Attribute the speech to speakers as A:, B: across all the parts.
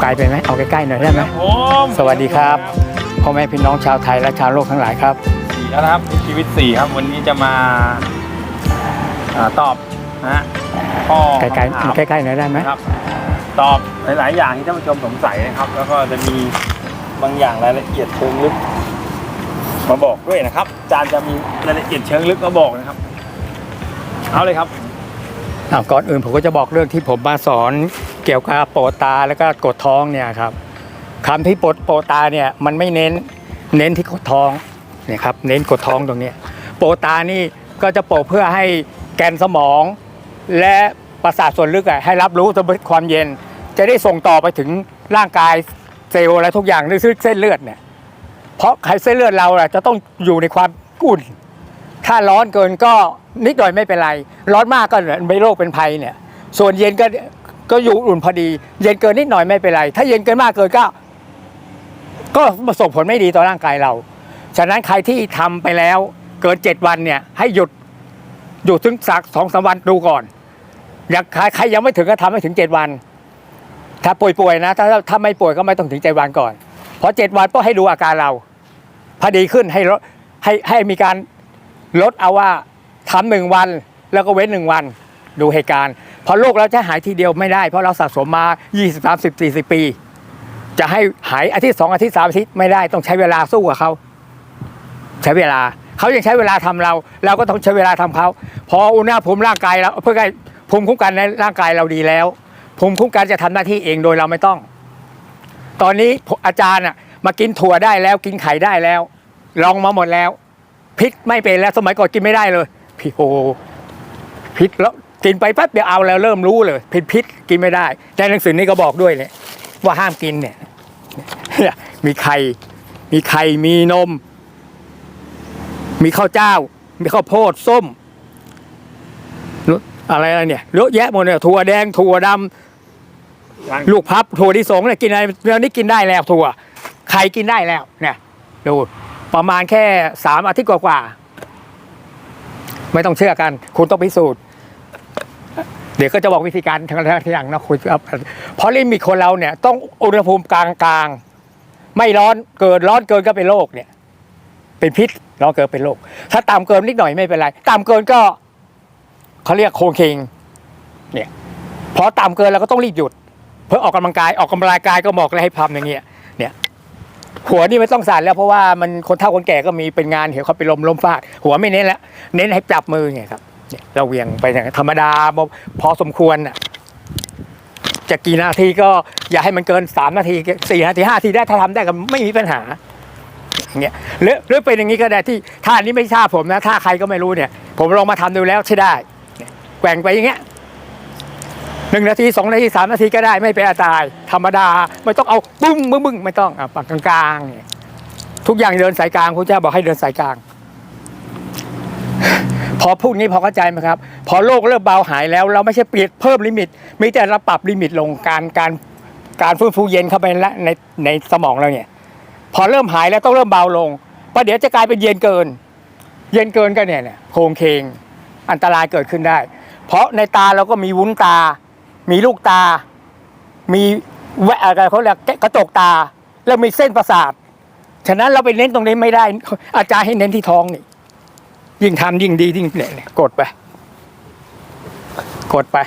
A: ไกลไปไหมเอาใกล้ๆหน่อยได้ไหม
B: ผม
A: สวัสดีครับพ่อแม่พี่น้องชาวไทยและชาวโลกทั้งหลายครับ
B: สี่แล้วนะครับชีวิตสี่ครับวันนี้จะมาอ่าตอบนะฮะข้อ
A: ใกล้
B: คำถาม
A: ๆใกล้ๆหน่อยได้ไหม
B: นะครับตอบหลาย ๆ อย่างที่ท่านผู้ชมสงสัยนะครับ แล้วก็จะมีบางอย่างรายละเอียดเชิงลึก มาบอกด้วยนะครับอาจารย์จะมีรายละเอียดเชิงลึกมาบอกนะครับ เอาเลยครับ
A: อะก่อนอื่นผมก็จะบอกเรื่องที่ผมมาสอน เกี่ยวกับโปรตาแล้วก็กดท้องเนี่ยครับคำที่ปดโปรตาเนี่ยมันไม่เน้นเน้นที่กดท้องเนี่ยครับเน้นกดท้องตรงนี้โปรตานี่ก็จะโปรเพื่อให้แกนสมอง และประสาทส่วนลึกอะให้รับรู้ความเย็น จะได้ส่งต่อไปถึงร่างกายเซลล์อะไรทุกอย่างในเส้นเลือดเนี่ยเพราะไขเส้นเลือดเราอะจะต้องอยู่ในความอุ่น ถ้าร้อนเกินก็นิดหน่อยไม่เป็นไร ร้อนมากก็ไม่โรคเป็นภัยเนี่ย ส่วนเย็นก็ ก็อยู่อุ่นพอดี เย็นเกินนิดหน่อยไม่เป็นไร ถ้าเย็นเกินมากเกินก็ ก็ประส่งผลไม่ดีต่อร่างกายเรา ฉะนั้นใครที่ทำไปแล้วเกินเจ็ดวันเนี่ย ให้หยุดหยุดถึงสักสองสามวันดูก่อน อยากใครใครยังไม่ถึงก็ทำให้ถึงเจ็ดวัน ถ้าป่วยๆนะ ถ้าถ้าไม่ป่วยก็ไม่ต้องถึงเจ็ดวันก่อนพราะเจ็ดวันก็ให้ดูอาการเรา พอดีขึ้นให้ลดให้ให้มีการลดเอาว่าทำหนึ่งวันแล้วก็เว้นหนึ่งวันดูเหตุการณ์ พราะโรคเราจะหายทีเดียวไม่ได้ เพราะเราสะสมมา 20 30 40 ปี จะให้หายอาทิตย์สองอาทิตย์สามอาทิตย์ไม่ได้ต้องใช้เวลาสู้กับเขาใช้เวลาเขายังใช้เวลาทำเรา เราก็ต้องใช้เวลาทำเขาพออุณหภูมิร่างกายเราเพื่อให้ภูมิคุ้มกันในร่างกายเราดีแล้วภูมิคุ้มกันจะทำหน้าที่เองโดยเราไม่ต้อง ตอนนี้อาจารย์อะมากินถั่วได้แล้วกินไข่ได้แล้ว ลองมาหมดแล้วพิษไม่เป็นแล้วสมัยก่อนกินไม่ได้เลยพี่โอพิษแล้ว กินไปแป๊บเดี๋ยวเอาแล้วเริ่มรู้เลยพิษพิษกินไม่ได้ในหนังสือนี้ก็บอกด้วยเลยว่าห้ามกินเนี่ยมีไข่มีไข่มีนม มีข้าวเจ้า มีข้าวโพดส้มอะไรอะไรเนี่ยเยอะแยะหมดเนี่ยถั่วแดงถั่วดำลูกพับถั่วที่สงเนี่ยกินอะไรเดี๋ยวนี้กินได้แล้วถั่วไข่กินได้แล้ว เนี่ยดูประมาณแค่สามอาทิตย์กว่าๆไม่ต้องเชื่อกัน คุณต้องพิสูจน์ เดี๋ยวก็จะบอกวิธีการทั้งทั้งอย่างนะคุณครับเพราะลิมิตคนเราเนี่ย ต้องอุณหภูมิกลางๆไม่ร้อนเกินร้อนเกินก็เป็นโรคเนี่ย เป็นพิษร้อนเกินเป็นโรคถ้าต่ำเกินนิดหน่อยไม่เป็นไรต่ำเกินก็เขาเรียกโคงเคงเนี่ยพอต่ำเกินเราก็ต้องรีบหยุด เพื่อออกกำลังกายออกกำลังกายก็บอกเลยให้พับอย่างเงี้ยเนี่ย หัวนี่ไม่ต้องสั่นแล้วเพราะว่ามันคนเฒ่าคนแก่ก็มีเป็นงานเห็นเขาไปลมล้มฟาด หัวไม่เน้นแล้วเน้นให้จับมือไงครับ เนี่ยเราเวียงไปอย่างธรรมดาพอสมควรจะกี่นาทีก็อย่าให้มันเกินสามนาทีสี่นาทีห้านาทีได้ถ้าทำได้ก็ไม่มีปัญหาอย่างเงี้ยหรือหรือเป็นอย่างนี้ก็ได้ที่ถ้าอันนี้ไม่ทราบผมนะถ้าใครก็ไม่รู้เนี่ย ผมลองมาทำดูแล้วใช่ได้แกว่งไปอย่างเงี้ยหนึ่งนาทีสองนาทีสามนาทีก็ได้ไม่เป็นอันตรายธรรมดาไม่ต้องเอาบึ้งบึ้งบึ้งไม่ต้องอะปากกลางๆทุกอย่างเดินสายกลางพระเจ้าบอกให้เดินสายกลาง อพูดนี้พอเข้าใจไหมครับ พอโรคเริ่มเบาหายแล้ว เราไม่ใช่เปลี่ยนเพิ่มลิมิต มีแต่เราปรับลิมิตลงการการการฟื้นฟูเย็นเข้าไปในในในสมองเราเนี่ย พอเริ่มหายแล้วต้องเริ่มเบาลงเพราะเดี๋ยวจะกลายเป็นเย็นเกิน เย็นเกินก็เนี่ยเนี่ยโครงเคงอันตรายเกิดขึ้นได้ เพราะในตาเราก็มีวุ้นตา มีลูกตา มีแวะอะไรเขาเรียกกระจกตา แล้วมีเส้นประสาท ฉะนั้นเราไปเน้นตรงนี้ไม่ได้ อาจารย์ให้เน้นที่ท้องนี่ ยิ่งทำยิ่งดียิ่งเนี่ยกดไป กดไป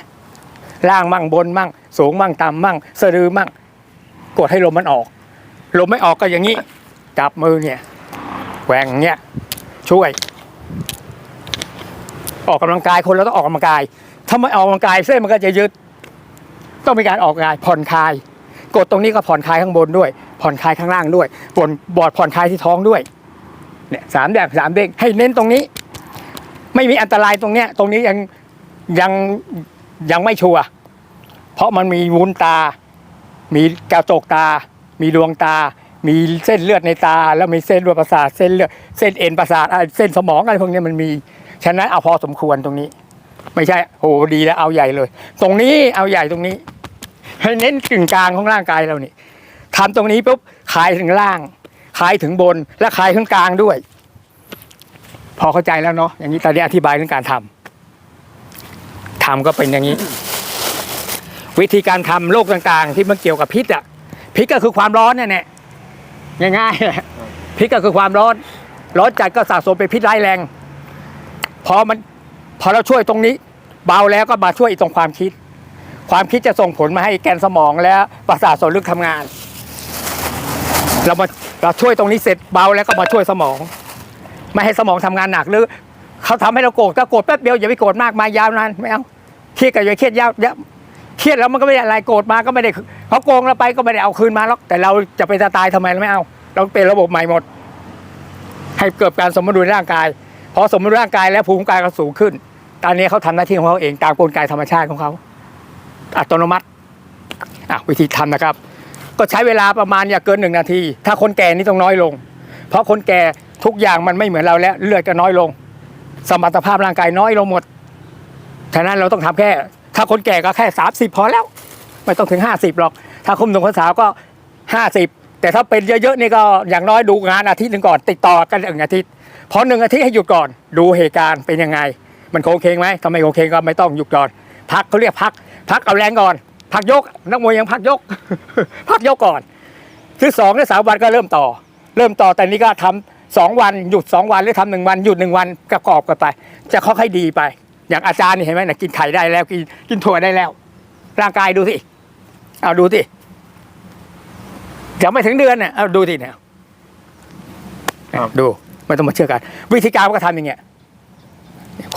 A: ล่างมั่งบนมั่ง สูงมั่งต่ำมั่งสะดือมั่ง กดให้ลมมันออก ลมไม่ออกก็อย่างนี้ จับมือเนี่ยแหว่งเนี่ยช่วย ออกกำลังกายคนเราต้องออกกำลังกาย ถ้าไม่ออกกำลังกายเส้นมันก็จะยึดต้องมีการออกกำลังกายผ่อนคลาย กดตรงนี้ก็ผ่อนคลายข้างบนด้วย ผ่อนคลายข้างล่างด้วยบนบอดผ่อนคลายที่ท้องด้วยเนี่ยสามแบบสามเด้งให้เน้นตรงนี้ ไม่มีอันตรายตรงเนี้ย ตรงนี้ยังยังยังไม่ชัวร์เพราะมันมีวุ้นตา มีกระจกตา มีดวงตา มีเส้นเลือดในตา แล้วมีเส้นเลือดประสาทเส้นเลือดเส้นเอ็นประสาทเส้นสมองอะไรพวกนี้มันมีฉะนั้นเอาพอสมควรตรงนี้ ไม่ใช่โอ้โหดีแล้วเอาใหญ่เลย ตรงนี้เอาใหญ่ตรงนี้ ให้เน้นกึ่งกลางของร่างกายเรานี่ทำตรงนี้ปุ๊บขายถึงล่างขายถึงบนและขายถึงกลางด้วย พอเข้าใจแล้วเนาะอย่างนี้ตอนนี้อธิบายเรื่องการทำทำก็เป็นอย่างนี้ วิธีการทำโรคต่างๆ ที่มันเกี่ยวกับพิษอะพิษก็คือความร้อนเนี่ยแหละง่ายๆพิษก็คือความร้อน ร้อนจัดก็สะสมเป็นพิษร้ายแรงพอมันพอเราช่วยตรงนี้ เบาแล้วก็มาช่วยอีกตรงความคิด ความคิดจะส่งผลมาให้แกนสมองและประสาทส่วนลึกทำงาน เรามาเราช่วยตรงนี้เสร็จเบาแล้วก็มาช่วยสมอง ไม่ให้สมองทำงานหนักหรือเขาทำให้เราโกรธก็โกรธแป๊บเดียวอย่าไปโกรธมากมายยาวนานไม่เอาเครียดก็อย่าเครียดยาวเยอะเครียดแล้วมันก็ไม่ได้อะไรโกรธมาก็ไม่ได้เขาโกงเราไปก็ไม่ได้เอาคืนมาหรอกแต่เราจะไปตายทำไมเราไม่เอา เราเป็นระบบใหม่หมด ให้เกิดการสมดุลร่างกาย พอสมดุลร่างกายแล้วภูมิคุ้มกันก็สูงขึ้น ตอนนี้เขาทำหน้าที่ของเขาเองตามกลไกธรรมชาติของเขาอัตโนมัติวิธีทำนะครับ ก็ใช้เวลาประมาณอย่าเกินหนึ่งนาที ถ้าคนแก่นี่ต้องน้อยลง เพราะคนแก่ ทุกอย่างมันไม่เหมือนเราแล้ว เลือดก็น้อยลง สมรรถภาพร่างกายน้อยลงหมดฉะนั้นเราต้องทำแค่ ถ้าคนแก่ก็แค่สามสิบพอแล้ว ไม่ต้องถึงห้าสิบหรอก ถ้าคุมหนุ่มคนสาวก็ห้าสิบแต่ถ้าเป็นเยอะๆนี่ก็อย่างน้อยดูงานอาทิตย์หนึ่งก่อน ติดต่อกันหนึ่งอาทิตย์พอหนึ่งอาทิตย์ให้หยุดก่อน ดูเหตุการณ์เป็นยังไง มันโอเคไหมทำไมโอเคก็ไม่ต้องหยุดก่อน พักเขาเรียกพัก พักเอาแรงก่อน พักยก นักมวยยังพักยก พักยกก่อน ที่สองที่สามวันก็เริ่มต่อ เริ่มต่อแต่นี้ก็ทำ สองวันหยุดสองวันหรือทำหนึ่งวันหยุดหนึ่งวันกระกอบกันไป จะค่อยๆดีไป อย่างอาจารย์นี่เห็นไหมนะกินไข่ได้แล้วกินกินถั่วได้แล้ว ร่างกายดูสิเอาดูสิเดี๋ยวไม่ถึงเดือนเนี่ยเอาดูสิเนี่ยดูไม่ต้องมาเชื่อกัน วิธีการก็ทำอย่างเงี้ย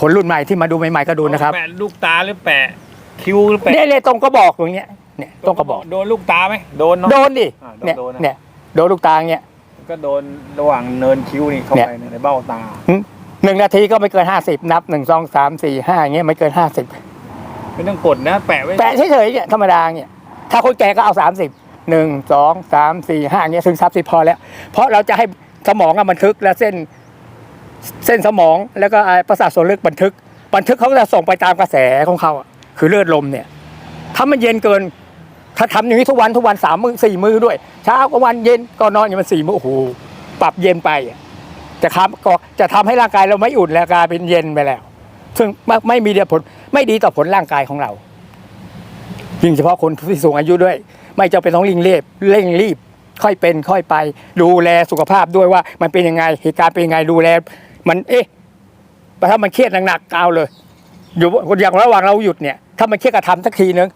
A: คนรุ่นใหม่ที่มาดูใหม่ๆก็ดูนะครับ
B: แปะลูกตาหรือแปะคิ้วหรือแปะ
A: เนี่ยตรงก็บอกอย่างเงี้ยเนี่ยตรงก็บอก
B: โดนลูกตาไหมโดน
A: โดนดิเนี่ยเนี่ยโดนลูกตาเงี้ย
B: ก็โดนระหว่างเนินคิ้วนี่เข้า
A: เนี่ย
B: ไปในเบ้าตา
A: หนึ่งนาทีก็ไม่เกินห้าสิบนับหนึ่งสองสามสี่ห้าอย่างเงี้ยไม่เกินห้าสิบ
B: ไม่ต้องกดนะ แปะไว้
A: แปะเฉยๆเนี่ยธรรมดาเนี่ยถ้าคนแก่ก็เอาสามสิบหนึ่งสองสามสี่ห้าอย่างเงี้ยถึงสามสิบพอแล้ว เพราะเราจะให้สมองอะบันทึกและเส้นเส้นสมองแล้วก็ไอ้ประสาทส่วนลึกบันทึก บันทึกเขาก็จะส่งไปตามกระแสของเขาอะคือเลือดลมเนี่ย ถ้ามันเย็นเกิน ถ้าทำอย่างนี้ทุกวันทุกวันสามมือสี่มือด้วย เช้ากลางวันเย็นก่อนอนอย่างมันสี่มือโอ้โหปรับเย็นไปจะทำก็จะทำให้ร่างกายเราไม่อุ่นแล้วกลายเป็นเย็นไปแล้ว ซึ่งไม่ไม่มีผลไม่ดีต่อผลร่างกายของเรายิ่งเฉพาะคนที่สูงอายุด้วย ไม่จำเป็นต้องเร่งรีบเร่งรีบ ค่อยเป็นค่อยไป ดูแลสุขภาพด้วยว่า มันเป็นยังไงเหตุการณ์เป็นยังไงดูแล มันเอ๊ะถ้ามันเครียดหนักๆเอาเลย อยู่อย่างระหว่างเราหยุดเนี่ย ถ้ามันเครียดกระทำสักทีนึง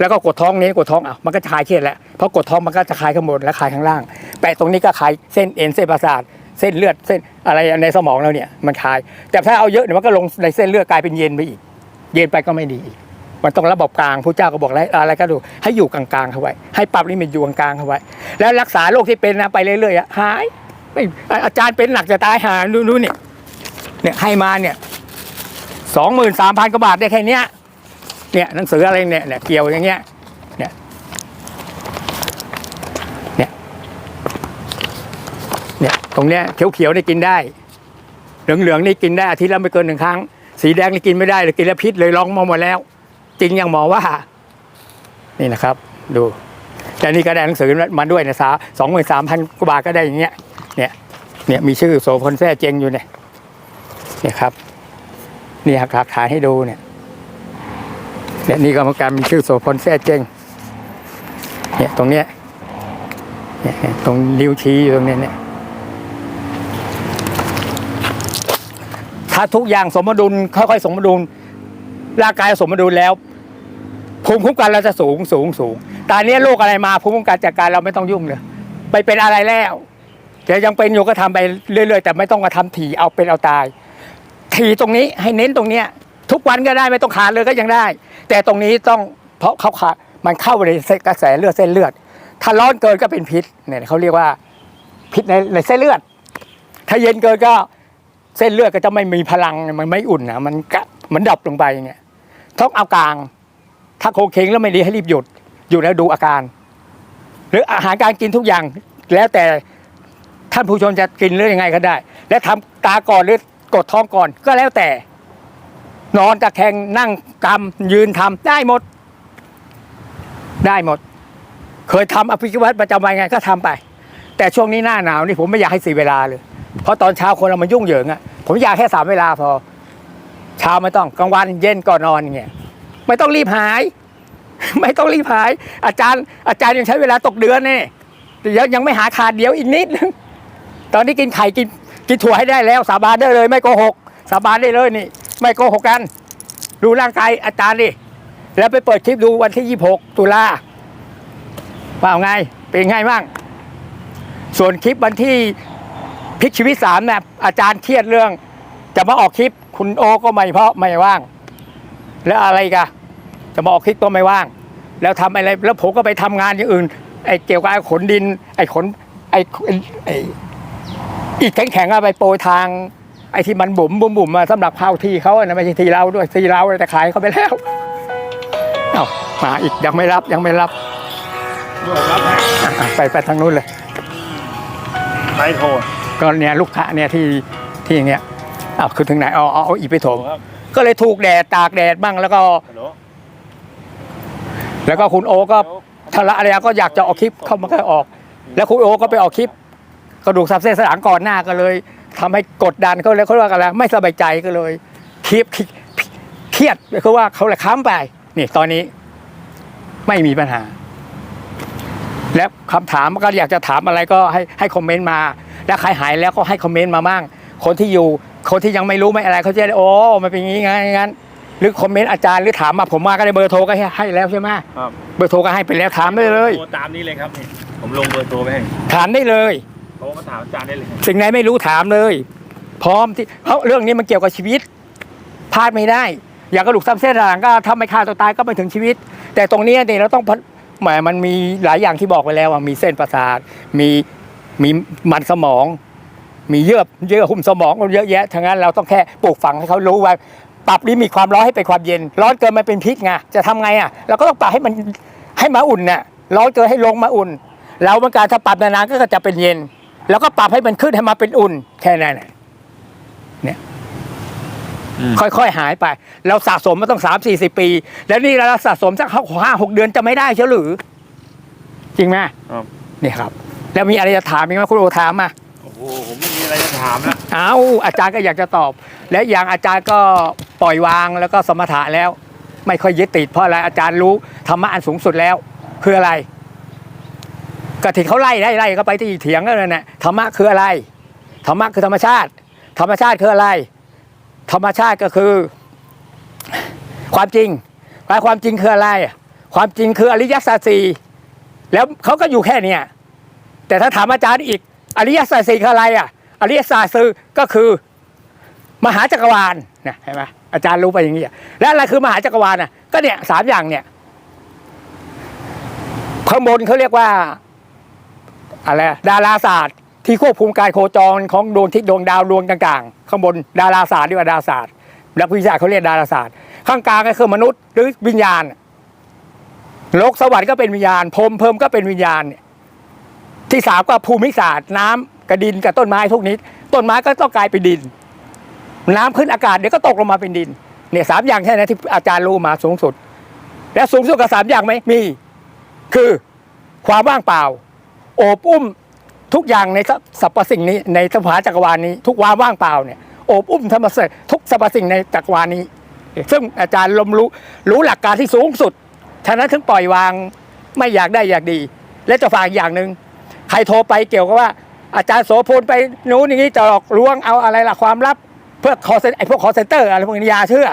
A: แล้วก็กดท้องนี้กดท้องอะมันก็จะคลายเครียดแล้วเพราะกดท้องมันก็จะคลายข้างบนและคลายข้างล่าง แปะตรงนี้ก็คลายเส้นเอ็นเส้นประสาทเส้นเลือดเส้นอะไรในสมองเราเนี่ยมันคลาย แต่ถ้าเอาเยอะเดี๋ยวมันก็ลงในเส้นเลือดกลายเป็นเย็นไปอีก เย็นไปก็ไม่ดีอีกมันต้องระบบกลางพระเจ้าก็บอกแล้วอะไรก็ดูให้อยู่กลางๆเข้าไว้ ให้ปรับลิมิตอยู่กลางๆเข้าไว้ แล้วรักษาโรคที่เป็นนะไปเรื่อยๆอะหายไม่อาจารย์เป็นหนักจะตายหาดูดูเนี่ยเนี่ยให้มาเนี่ยสองหมื่นสามพันกว่าบาทได้แค่เนี้ย เนี่ยหนังสืออะไรเนี่ยเนี่ยเกี่ยวอย่างเงี้ยเนี่ยเนี่ยเนี่ยตรงเนี้ยเขียวๆนี่กินได้ เหลืองๆนี่กินได้อาทิตย์ละไม่เกินหนึ่งครั้ง สีแดงนี่กินไม่ได้เลยกินแล้วพิษเลยลองมาหมดแล้ว จริงอย่างหมอว่า นี่นะครับ ดูแต่นี่ก็ได้หนังสือมาด้วยนะสาสองหมื่นสามพันกว่าบาทก็ได้อย่างเงี้ยเนี่ยเนี่ยมีชื่อโสพลแท้เจงอยู่เนี่ยเนี่ยครับนี่หักหลักฐานให้ดูเนี่ย เนี่ยนี่กรรมการมีชื่อโสพลแท้เจงเนี่ยตรงเนี้ยเนี่ยตรงนิ้วชี้อยู่ตรงเนี้ยเนี่ยถ้าทุกอย่างสมดุลค่อยๆ สมดุลร่างกายสมดุลแล้ว ภูมิคุ้มกันเราจะสูงสูงสูงตอนนี้โรคอะไรมาภูมิคุ้มกันจัดการเราไม่ต้องยุ่งเลยไปเป็นอะไรแล้วแต่ยังเป็นอยู่ก็ทำไปเรื่อย ๆ แต่ไม่ต้องกระทำถี่เอาเป็นเอาตายถี่ตรงนี้ให้เน้นตรงเนี้ย ทุกวันก็ได้ไม่ต้องขาดเลยก็ยังได้ แต่ตรงนี้ต้องเพราะเขาขาดมันเข้าไปในกระแสเลือดเส้นเลือด ถ้าร้อนเกินก็เป็นพิษเนี่ยเขาเรียกว่าพิษในในเส้นเลือด ถ้าเย็นเกินก็เส้นเลือดก็จะไม่มีพลังมันไม่อุ่นนะมันกะมันดับลงไปเงี้ยต้องเอากลาง ถ้าโคเคงแล้วไม่ดีให้รีบหยุดหยุดแล้วดูอาการ หรืออาหารการกินทุกอย่างแล้วแต่ท่านผู้ชมจะกินหรือยังไงก็ได้ และทำตาก่อนหรือกดท้องก่อนก็แล้วแต่ นอนตะแคงนั่งกำยืนทำได้หมด ได้หมด เคยทำอภิวัตประจำวันไงก็ทำไป แต่ช่วงนี้หน้าหนาวนี่ผมไม่อยากให้เสียเวลาเลย เพราะตอนเช้าคนเรามันยุ่งเหยิงอะผมอยากแค่สามเวลาพอ เช้าไม่ต้องกลางวันเย็นก่อนนอนอย่างเงี้ยไม่ต้องรีบหาย ไม่ต้องรีบหาย อาจารย์ อาจารย์ยังใช้เวลาตกเดือนนี่เดี๋ยวยังไม่หาขาดเดียวอีกนิดนึงตอนนี้กินไข่กินกินถั่วให้ได้แล้ว สาบานได้เลย ไม่โกหก สาบานได้เลยนี่ ไม่โกหกกัน ดูร่างกายอาจารย์ดิแล้วไปเปิดคลิปดูวันที่ยี่หกตุลาว่าไงเป็นไงบ้าง ส่วนคลิปวันที่พลิกชีวิตสามเนี่ยอาจารย์เครียดเรื่อง จะมาออกคลิปคุณโอก็ไม่เพราะไม่ว่าง แล้วอะไรกันจะมาออกคลิปก็ไม่ว่าง แล้วทำอะไร แล้วผมก็ไปทำงานอย่างอื่นไอ้เกี่ยวกับไอ้ขนดิน ไอ้ขนไอ้ไอ้ไอ้อีกแข็งๆอะไปโปรยทาง ไอ้ที่มันบุ๋มบุ๋มบุ๋มมาสำหรับเข้าที่เขาอะนะไม่ใช่ที่เราด้วยที่เราแต่ขายเขาไปแล้วเอ้ามาอีกยังไม่รับยังไม่รับ
B: ด้วยรับให้
A: อะอะไปไปทางนู้นเลย
B: ไปโทร
A: ก็เนี่ยลูกค้าเนี่ยที่ที่อย่างเงี้ยอ้าวคือถึงไหนเอาเอาเอาอีกไปโถม
B: ครับ
A: ก็เลยถูกแดดตากแดดบ้างแล้วก็
B: ฮัลโหล
A: แล้วก็คุณโอก็ทะละอะไรก็อยากจะออกคลิปเข้ามาก็ออก แล้วคุณโอก็ไปออกคลิปกระดูกสับเส้นสนางก่อนหน้าก็เลย ทำให้กดดันเขาเลยเขาเรียกอะไรไม่สบายใจก็เลยคลิปเครียดคือว่าเขาเลยค้ำไปนี่ตอนนี้ไม่มีปัญหา แล้วคำถามก็อยากจะถามอะไรก็ให้ให้คอมเมนต์มา แล้วใครหายแล้วก็ให้คอมเมนต์มามั่งคนที่อยู่ คนที่ยังไม่รู้ไม่อะไรเขาจะได้โอ้มันเป็นอย่างนี้งั้นงั้นหรือคอมเมนต์อาจารย์หรือถามมาผมมาก็ได้เบอร์โทรก็ให้ให้แล้วใช่ไหม
B: ครับ
A: เบอร์โทรก็ให้ไปแล้วถามได้เลย
B: โทรตามนี้เลยครับนี่ผมลงเบอร์โทรไปให้
A: ถามได้เลย
B: โทรมาถามอาจารย์ได้เลย
A: สิ่งไหนไม่รู้ถามเลย พร้อมที่เพราะเรื่องนี้มันเกี่ยวกับชีวิตพลาดไม่ได้ อย่างกระดูกซ้ำเส้นหลังก็ถ้าไม่ฆ่าตัวตายก็ไม่ถึงชีวิต แต่ตรงนี้เนี่ยเราต้องพัฒแหมมันมีหลายอย่างที่บอกไปแล้วว่ามีเส้นประสาทมีมีมันสมอง มีเยื่อเยื่อหุ้มสมองเยอะแยะทั้งนั้นเราต้องแค่ปลูกฝังให้เขารู้ว่าปรับลิมิตความร้อนให้เป็นความเย็น ร้อนเกินมันเป็นพิษไงจะทำไงอะเราก็ต้องปรับให้มันให้มาอุ่นน่ะร้อนเกินให้ลงมาอุ่น เราเมื่อการถ้าปรับนานๆก็จะเป็นเย็น แล้วก็ปรับให้มันขึ้นให้มาเป็นอุ่น แค่นั้นน่ะเนี่ยค่อยๆหายไป เราสะสมมาต้องสามสี่สิบปี แล้วนี่เราสะสมสักห้าหกเดือนจะไม่ได้เชียวหรือ จริงไหม
B: ครับ
A: เนี่ยครับ แล้วมีอะไรจะถามอีกไหมคุณโอถามมา
B: โอ้โหผมไม่มีอะไรจะถามแล้ว
A: เอาอาจารย์ก็อยากจะตอบ และอย่างอาจารย์ก็ปล่อยวางแล้วก็สมถะแล้ว ไม่ค่อยยึดติดเพราะอะไรอาจารย์รู้ธรรมะอันสูงสุดแล้ว คืออะไร ก็ที่เขาไล่ไล่ไล่ก็ไปที่เถียงกันนั่นแหละธรรมะคืออะไรธรรมะคือธรรมชาติ ธรรมชาติคืออะไร ธรรมชาติก็คือ ความจริงและความจริงคืออะไร ความจริงคืออริยสัจสี่แล้วเขาก็อยู่แค่เนี้ยแต่ถ้าถามอาจารย์อีก อริยสัจสี่คืออะไรอะ อริยสัจสี่ก็คือ มหาจักรวาลเนี่ยเห็นไหมอาจารย์รู้ไปอย่างนี้แล้วอะไรคือมหาจักรวาลอะก็เนี่ยสามอย่างเนี่ยข้างบนเขาเรียกว่า อะไรดาราศาสตร์ที่ควบคุมการโคจรของดวงทิศดวงดาวดวงต่างๆ ข้างบนดาราศาสตร์เรียกว่าดาราศาสตร์นักวิทยาเขาเรียกดาราศาสตร์ ข้างกลางก็คือมนุษย์หรือวิญญาณโลกสวรรค์ก็เป็นวิญญาณพรมเพิ่มก็เป็นวิญญาณ ที่สามก็ภูมิศาสตร์ น้ำกับดินกับต้นไม้ทุกนี้ ต้นไม้ก็ต้องกลายเป็นดิน น้ำขึ้นอากาศเดี๋ยวก็ตกลงมาเป็นดินเนี่ยสามอย่างแค่นั้นที่อาจารย์รู้มาสูงสุด และสูงสุดกับสามอย่างไหมมี คือความว่างเปล่า โอบอุ้มทุกอย่างในสรรพสิ่งนี้ในสภาจักรวาลนี้ ทุกวาว่างเปล่าเนี่ยโอบอุ้มธรรมสทุกสรรพสิ่งในจักรวาลนี้ ซึ่งอาจารย์ลมรู้รู้หลักการที่สูงสุดฉะนั้นถึงปล่อยวางไม่อยากได้อยากดี และจะฝากอย่างหนึ่งใครโทรไปเกี่ยวกับว่า อาจารย์โสพลไปนู้นอย่างนี้จะหลอกลวงเอาอะไรล่ะความลับ เพื่อคอเซนไอพวกคอเซนเตอร์อะไรพวกนี้ยาเชื่อ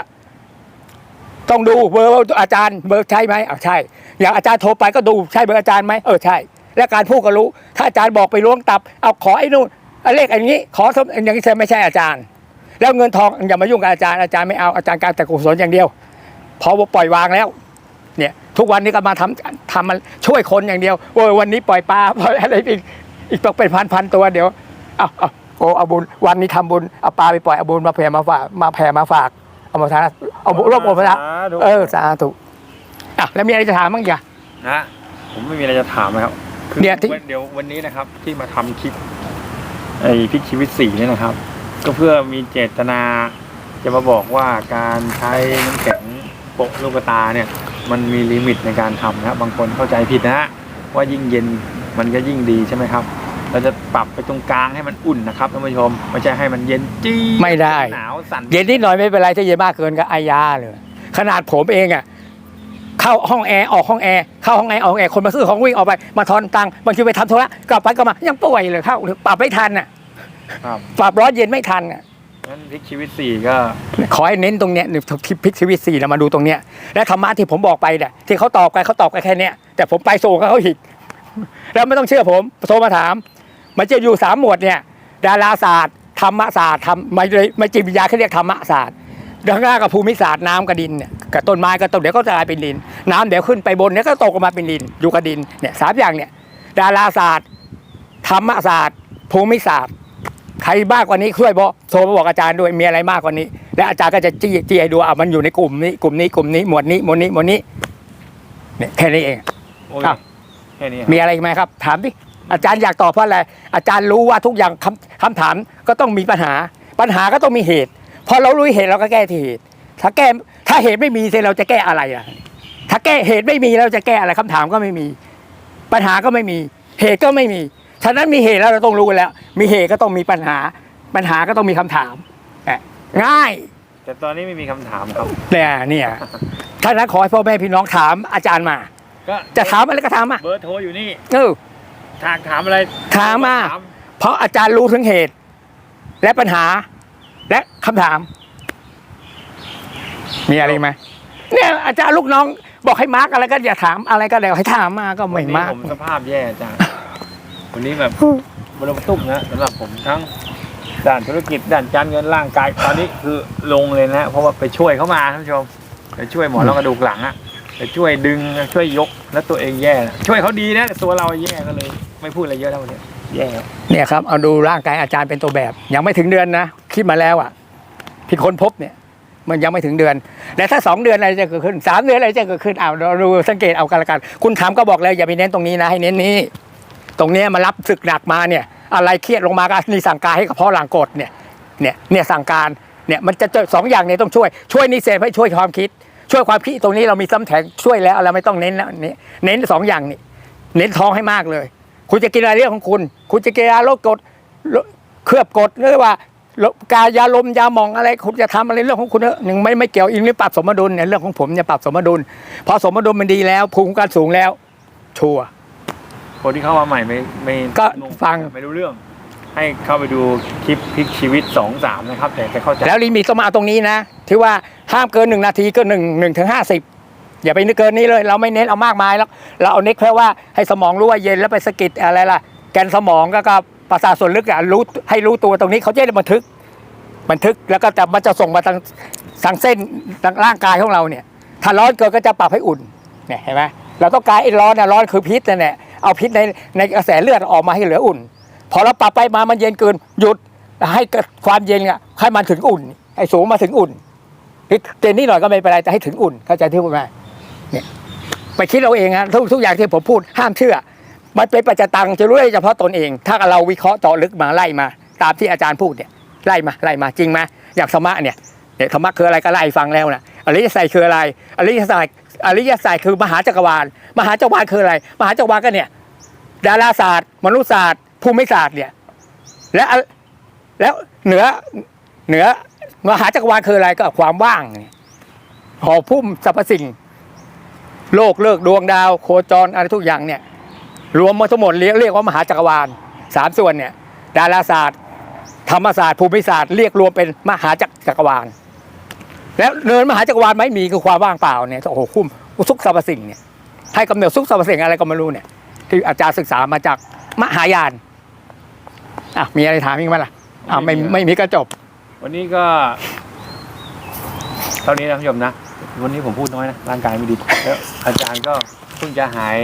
A: ต้องดูเบอร์อาจารย์เบอร์ใช่ไหมอ่าใช่ อย่างอาจารย์โทรไปก็ดูใช่เบอร์อาจารย์ไหมเออใช่ และการพูดก็รู้ ถ้าอาจารย์บอกไปล้วงตับ เอาขอไอ้นู่นเอาเลขอันนี้ ขอสมอย่างนี้เธอไม่ใช่อาจารย์ แล้วเงินทองอย่ามายุ่งกับอาจารย์อาจารย์ไม่เอาอาจารย์การแต่กุศลอย่างเดียว พอปล่อยวางแล้วเนี่ยทุกวันนี้ก็มาทำทำมันช่วยคนอย่างเดียวโอ้ยวันนี้ปล่อยปลาปล่อยอะไรอีกอีกต้องเป็นพันพันๆตัวเดี๋ยวเอาเอาโอ้เอาบุญวันนี้ทำบุญเอาปลาไปปล่อยเอาบุญมาแผ่มาฝากมาแผ่มาฝากเอามาทานเอาบุญร่วมโอภะ
B: สาธุ
A: เออสาธุอะแล้วมีอะไรจะถามบ้างอย่า
B: นะผมไม่มีอะไรจะถามนะครับ คือ
A: เนี่ยที่
B: เดี๋ยววันนี้นะครับที่มาทำคลิปไอ้พลิกชีวิตสีเนี่ยนะครับ ก็เพื่อมีเจตนาจะมาบอกว่าการใช้น้ำแข็งโปะลูกตาเนี่ย มันมีลิมิตในการทำนะครับบางคนเข้าใจผิดนะฮะว่ายิ่งเย็นมันก็ยิ่งดีใช่ไหมครับ เราจะปรับไปตรงกลางให้มันอุ่นนะครับท่านผู้ชมไม่ใช่ให้มันเย็นจี้
A: ไม่ได้
B: หนาวสั่น
A: เย็นนิดหน่อยไม่เป็นไรถ้าเย็นมากเกินก็อายาเลย ขนาดผมเองอะ เข้าห้องแอร์ออกห้องแอร์เข้าห้องแอร์ออกห้องแอร์คนมาซื้อของวิ่งออกไปมาทอนตังค์บางทีไปทำธุระกลับไปก็มายังป่วยเลยเข้าปรับไม่ทันอะ
B: ครับ
A: ปรับร้อนเย็นไม่ทันอะ
B: งั้นพลิกชีวิตสี่ก็
A: ขอให้เน้นตรงเนี้ยที่พิกชีวิตสี่นะมาดูตรงเนี้ยและธรรมะที่ผมบอกไปเนี่ยที่เขาตอบกันเขาตอบกันแค่เนี้ยแต่ผมไปสู่กับเขาอีกแล้วไม่ต้องเชื่อผมโทรมาถาม มันจะอยู่สามหมวดเนี่ยดาราศาสตร์ธรรมศาสตร์ธรรมไม่เลยไม่จิตวิทยาเขาเรียกธรรมศาสตร์ดังหน้ากับภูมิศาสตร์น้ำกับดินเนี่ย กับต้นไม้กับต้นเดี๋ยวก็จะกลายเป็นดิน น้ำเดี๋ยวขึ้นไปบนเดี๋ยวก็ตกลงมาเป็นดินอยู่กับดินเนี่ยสามอย่างเนี่ย ดาราศาสตร์ธรรมศาสตร์ภูมิศาสตร์ใครมากกว่านี้ช่วยบอกโทรมาบอกอาจารย์ด้วยมีอะไรมากกว่านี้ และอาจารย์ก็จะจี้จี้ให้ดูอะมันอยู่ในกลุ่มนี้กลุ่มนี้กลุ่มนี้หมวดนี้หมวดนี้หมวดนี้เนี่ยแค่นี้เอง
B: โอ้ย
A: ครับ
B: แค่นี้
A: มีอะไรอีกไหมครับ ถามดิอาจารย์อยากตอบเพราะอะไรอาจารย์รู้ว่าทุกอย่างคำคำถามก็ต้องมีปัญหา ปัญหาก็ต้องมีเหตุพอเรารู้เหตุเราก็แก้ที่เหตุถ้าแก้ ถ้าเหตุไม่มีเเราจะแก้อะไรอะ ถ้าแก้เหตุไม่มีเราจะแก้อะไรคำถามก็ไม่มี ปัญหาก็ไม่มี เหตุก็ไม่มี ฉะนั้นมีเหตุแล้วเราต้องรู้แล้ว มีเหตุก็ต้องมีปัญหา ปัญหาก็ต้องมีคำถามแหม่ง่าย
B: แต่ตอนนี้ไม่มีคำถามครับ
A: เนี่ยเนี่ยท่านนั้นขอให้พ่อแม่พี่น้องถามอาจารย์มา
B: ก็
A: จะถามอะไรก็ถามมา
B: เบอร์โทรอยู่นี่
A: เออ
B: ถากถามอะไร
A: ถามมาเพราะอาจารย์รู้ถึงเหตุ และปัญหา และคำถาม มีอะไรอีกไหมเนี่ยอาจารย์ลูกน้องบอกให้มาร์กอะไรก็อย่าถามอะไรก็แล้วให้ถามมาก็
B: วัน
A: ไม่
B: นี้
A: มาร์ก
B: ผมสภาพแย่จ้ะวันนี้แบบบรมตุ้มนะสำหรับผมทั้งด้านธุรกิจด้านการเงินร่างกายตอนนี้คือลงเลยนะ เพราะว่าไปช่วยเขามาท่านผู้ชมไปช่วยหมอรองกระดูกหลังอะไปช่วยดึงช่วยยกแล้วตัวเองแย่นะช่วยเขาดีนะแต่ตัวเราแย่ก็เลย ไม่พูดอะไรเยอะแล้ววันนี้แย่
A: เนี่ยครับเอาดูร่างกายอาจารย์เป็นตัวแบบ ยังไม่ถึงเดือนนะคิดมาแล้วอะที่ค้นพบเนี่ย มันยังไม่ถึงเดือนและถ้าสองเดือนอะไรจะเกิดขึ้นสามเดือนอะไรจะเกิดขึ้นเอาเราดูสังเกตเอากันละกัน คุณถามก็บอกแล้วอย่าไปเน้นตรงนี้นะให้เน้นนี้ ตรงนี้มารับศึกหนักมาเนี่ย อะไรเครียดลงมาก็นี่สั่งการให้กับพ่อหลังกดเนี่ยเนี่ยเนี่ยสั่งการเนี่ยมันจะเจอสองอย่างเนี่ยต้องช่วยช่วยนิเซฟให้ช่วยความคิด ช่วยความคิดตรงนี้เรามีซ้ำแถงช่วยแล้วเราไม่ต้องเน้นแล้วนี่เน้นสองอย่างนี่เน้นท้องให้มากเลย คุณจะกินอะไรเรื่องของคุณ คุณจะกินยาลดกรดลดเคลือบกดหรือว่า กายาลมยาหมองอะไรคุณจะทำอะไรเรื่องของคุณเถอะหนึ่งไม่ไม่เกี่ยวอีกนี่ปรับสมดุลเนี่ยเรื่องของผมเนี่ยปรับสมดุล พอสมดุลมันดีแล้ว ภูมิคุ้มกันสูงแล้ว ชัวร์
B: คนที่เข้ามาใหม่ไม่ไม่
A: ก็ฟัง
B: ไม่รู้เรื่อง ให้เข้าไปดูคลิปพลิกชีวิตสองสามนะครับแต่จะเข้าใจ
A: แล้วลิมิตต้องมาเอาตรงนี้นะที่ว่าห้ามเกินหนึ่งนาทีก็หนึ่งหนึ่งถึงห้าสิบอย่าไปนึกเกินนี้เลย เราไม่เน้นเอามากมายแล้ว เราเอาเน้นแค่ว่าให้สมองรู้ว่าเย็นแล้วไปสะกิดอะไรล่ะ แกนสมองก็กับ ประสาทส่วนลึกอะรู้ให้รู้ตัวตรงนี้เขาจะได้บันทึก บันทึกแล้วก็จะมันจะส่งมาทางทางเส้นทางร่างกายของเราเนี่ย ถ้าร้อนเกินก็จะปรับให้อุ่นเนี่ยเห็นไหมเราต้องการไอ้ร้อนน่ะร้อนคือพิษนั่นแหละเอาพิษในในกระแสเลือดออกมาให้เหลืออุ่น พอเราปรับไปมามันเย็นเกินหยุดให้ความเย็นอะให้มันถึงอุ่นให้สูงมาถึงอุ่นเต็นนี่หน่อยก็ไม่เป็นไรแต่ให้ถึงอุ่นเข้าใจที่พูดไหมเนี่ยไปคิดเราเองฮะทุกทุกอย่างที่ผมพูดห้ามเชื่อ มันเป็นปัจจตังจะรู้ได้เฉพาะตนเอง ถ้าเราวิเคราะห์เจาะลึกมาไล่มา ตามที่อาจารย์พูดเนี่ยไล่มาไล่มาจริงไหมอย่างธรรมะเนี่ยเนี่ยธรรมะคืออะไรก็ไล่ฟังแล้วนะอริยสัจคืออะไรอริยสัจอริยสัจคือมหาจักรวาล มหาจักรวาลคืออะไร มหาจักรวาลก็เนี่ยดาราศาสตร์ มนุษยศาสตร์ ภูมิศาสตร์เนี่ยและแล้วเหนือเหนือมหาจักรวาลคืออะไรก็ความว่างห่อพุ่มสรรพสิ่ง โลกเลิกดวงดาว โคจรอะไรทุกอย่างเนี่ย รวมมาทั้งหมดเรียกเรียกว่ามหาจักรวาลสามส่วนเนี่ยดาราศาสตร์ ธรรมศาสตร์ภูมิศาสตร์เรียกรวมเป็นมหาจักรวาล แล้วเนินมหาจักรวาลไม่มีคือความว่างเปล่าเนี่ยโอ้โหคุ้มทุกสรรพสิ่งเนี่ยให้กำเนิดทุกสรรพสิ่งอะไรก็ไม่รู้เนี่ยที่อาจารย์ศึกษามาจากมหายานอะมีอะไรถามอีกไหมล่ะอะไม่ไม่มีก็จบ
B: วันนี้ก็เท่านี้นะท่านผู้ชมนะ วันนี้ผมพูดน้อยนะ ร่างกายไม่ดีแล้วอาจารย์ก็เพิ่งจะหาย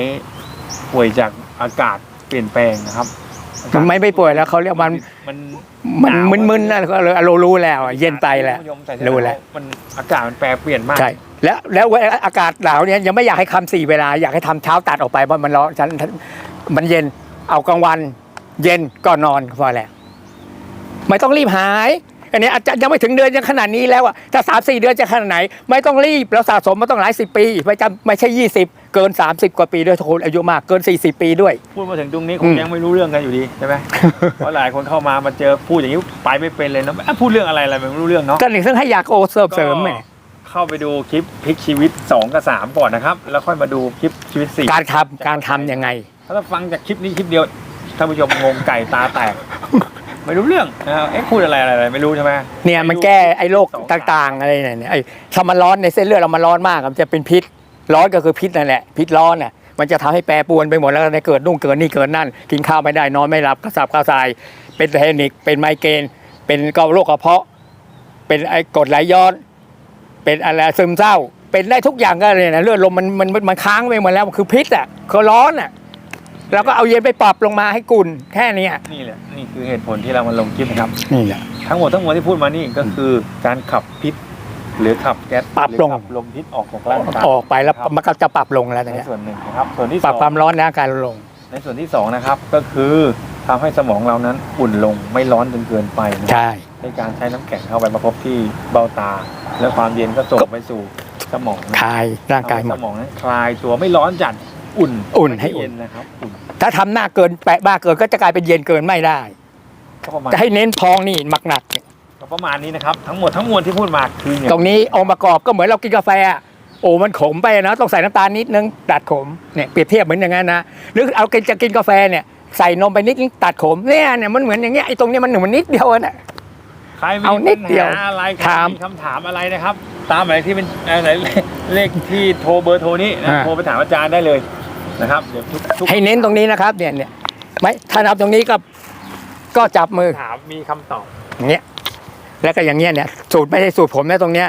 B: ป่วยจากอากาศเปลี่ยนแปลงนะครับอากาศ
A: ไม่ไม่ป่วยแล้วเขาเรียกมัน
B: มัน
A: มัน
B: หาว
A: มึนๆนะก็เลยรู้รู้แล้วอะเย็นไปแล้ว
B: ท่านผู้ชมใส่เสื้อ
A: รู้แล้ว
B: มันอากาศมันแปรเปลี่ยนมาก
A: ใช่แล้วแล้วอากาศหนาวเนี่ยยังไม่อยากให้ทำสี่เวลาอยากให้ทำเช้าตัดออกไปเพราะมันร้อนฉันฉันมันเย็นเอากลางวัน เย็นก่อนนอนพอแล้วไม่ต้องรีบหาย อันนี้อาจจะยังไม่ถึงเดือนยังขนาดนี้แล้วอะถ้าสามสี่เดือนจะขนาดไหน ไม่ต้องรีบแล้วสะสมมาต้องหลายสิบปี ไม่จำไม่ใช่ยี่สิบ เกินสามสิบกว่าปีด้วยทุกคนอายุมากเกินสี่สิบปีด้วย
B: พูดมาถึงตรงนี้ค
A: อื
B: ง
A: ม
B: ยังไม่รู้เรื่องกันอยู่ดีใช่ไหม เพราะหลายคนเข้ามามาเจอพูดอย่างนี้ไปไม่เป็นเลยนะอะพูดเรื่องอะไรอะไรไม่รู้เรื่องเนาะ
A: ก็หนึ่งซึ่งให้อยากโอเสริมเสริมแหม
B: ขเข้าไปดูคลิปพลิกชีวิต 2 กับ 3 ก่อนนะครับ แล้วค่อยมาดูคลิปชีวิต4
A: การทำการทำยังไง
B: ถ้าฟังจากคลิปนี้คลิปเดียวท่านผู้ชมงงไก่ตาแตก ไม่รู้เรื่องนะครับเอ๊ะพูดอะไรอะไรอะไรไม่รู้ใช่ไหม
A: เนี่ยมันแก้ไอ้โรคต่างๆอะไรเนี่ยไอ้ถ้ามันร้อนในเส้นเลือดเรามันร้อนมากมันจะเป็นพิษ ร้อนก็คือพิษนั่นแหละพิษร้อนน่ะมันจะทำให้แปรปรวนไปหมดแล้วก็ได้เกิดนุ่งเกิดนี่เกิดนั่นกินข้าวไม่ได้นอนไม่หลับกระสับกระส่าย เป็นเทนิกเป็นไมเกรนเป็นเกาโรคกระเพาะ เป็นไอ้กรดไหลย้อน เป็นอะไรซึมเศร้า เป็นได้ทุกอย่างก็เลยนะเลือดลมมันมันมันมันค้างไปหมดแล้วคือพิษอะคือร้อนอะแล้วก็เอาเย็นไปปรับลงมาให้กุ่นแค่เนี้ย
B: นี่แหละนี่คือเหตุผลที่เรามาลงคลิปนะครับ
A: นี่แหละ
B: ทั้งหมดทั้งมวลที่พูดมานี่ก็คือการขับพิษ หรือขับแก๊ส
A: ปรับ
B: หรือ
A: ลง
B: ขับลมพิษออกจากร่างกาย
A: ออกไปแล้วมันก็จะปรับลงแล้วตอน
B: ใน
A: เนี้ย
B: ส่วนหนึ่งนะครับ ส่วนที่
A: ปรับ
B: ส
A: ค
B: อ
A: วางมร้อนในร่างกายลง
B: ในส่วนที่สองนะครับ ก็คือทำให้สมองเรานั้นอุ่นลงไม่ร้อนจนเกินไปนะครับ
A: ใช่
B: ในการใช้น้ำแข็งเข้าไปประคบที่เบ้าตา และความเย็นก็ส่งไปสู่สมองนะ
A: คลายร่างกายหม
B: ทำ
A: ด
B: ให้สมองนั้นคลายตัวไม่ร้อนจัดอุ่น
A: อุ่นให้อุ่น
B: เย็นนะครับอุ่น
A: ถ้าทำหน้าเกินแปะบ้าเกินก็จะกลายเป็นเย็นเกินไม่ได้
B: ก็ประมาณ
A: จะให้เน้นพองนี่หมักหนัก
B: ก็ ประมาณนี้นะครับ ทั้งหมดทั้งมวลที่พูดมาคือเนี่ย
A: ตรงนี้องค์ประกอบก็เหมือนเรากินกาแฟอะโอ้มันขมไปนะต้องใส่น้ำตาลนิดนึงตัดขมเนี่ยเปรียบเทียบเหมือนอย่างนั้นนะหรือเอากินจะกินกาแฟเนี่ยใส่นมไปนิดนึงตัดขมเนี่ยเนี่ยมันเหมือนอย่างเงี้ยไอ้ตรงเนี้ยมันเหมือนนิดเดียวน่ะ
B: ใครมี
A: เอานิดเดียว
B: ปัญหาอะไรใคร
A: ถาม
B: มีคำถามอะไรนะครับ ตามหมายที่เป็นอะไรเลขที่โทรเบอร์โทรนี้นะ
A: อ่า
B: โทรไปถามอาจารย์ได้เลยนะครับเดี๋ยวทุกทุก
A: ให้เน้นตรงนี้นะครับเนี่ยเนี่ยไม่ถ้านับตรงนี้ก็ก็จับมือ
B: ถามมีคำตอบ
A: อย่างเงี้ย แล้วก็อย่างเงี้ยเนี่ยสูตรไม่ใช่สูตรผมนะตรงเนี้ย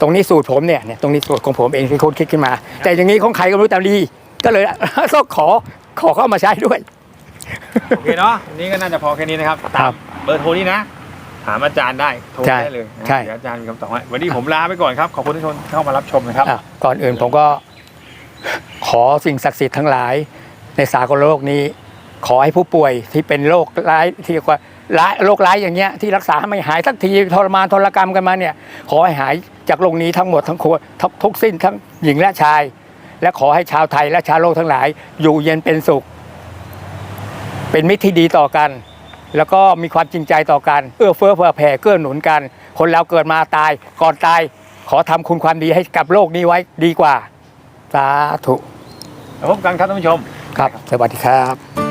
A: ตรงนี้สูตรผมเนี่ยเนี่ยตรงนี้สูตรของผมเองที่คนคิดขึ้นมา แต่อย่างนี้ของใครก็ไม่รู้แต่ดีก็เลยต้องขอขอเข้ามาใช้ด้วย
B: โอเคเนาะวันนี้ก็น่าจะพอแค่นี้นะครับ
A: ครั
B: ตาม
A: บ
B: เบอร์โทรนี้นะ ถามอาจารย์ได้โทร
A: ใช่
B: ได้เลยนะ
A: ใช่
B: เดี๋ยวอาจารย์มีคำตอบให้วันนี้ผมลาไปก่อนครับ ขอบคุณที่ชมเข้ามารับชมนะครับ
A: อะก่อนอื่นผมก็ขอสิ่งศักดิ์สิทธิ์ทั้งหลายในสากลโลกนี้ ขอให้ผู้ป่วยที่เป็นโรคร้ายที่เรียกว่าร้ายโรคร้ายอย่างเงี้ยที่รักษาไม่หายสักทีทรมานทรกรรมกันมาเนี่ยขอให้หายจากโรคนี้ทั้งหมดทั้งควทุกทุกสิ้นทั้งหญิงและชาย และขอให้ชาวไทยและชาวโลกทั้งหลาย อยู่เย็นเป็นสุข เป็นมิตรที่ดีต่อกัน แล้วก็มีความจริงใจต่อกันเอื้อเฟื้อเผื่อแผ่เกื้อหนุนกัน คนเราเกิดมาตายก่อนตาย ขอทำคุณความดีให้กับโลกนี้ไว้ดีกว่าสาธุ
B: แล้วพบกันครับท่านผู้ชม
A: ครับ สวัสดีครับ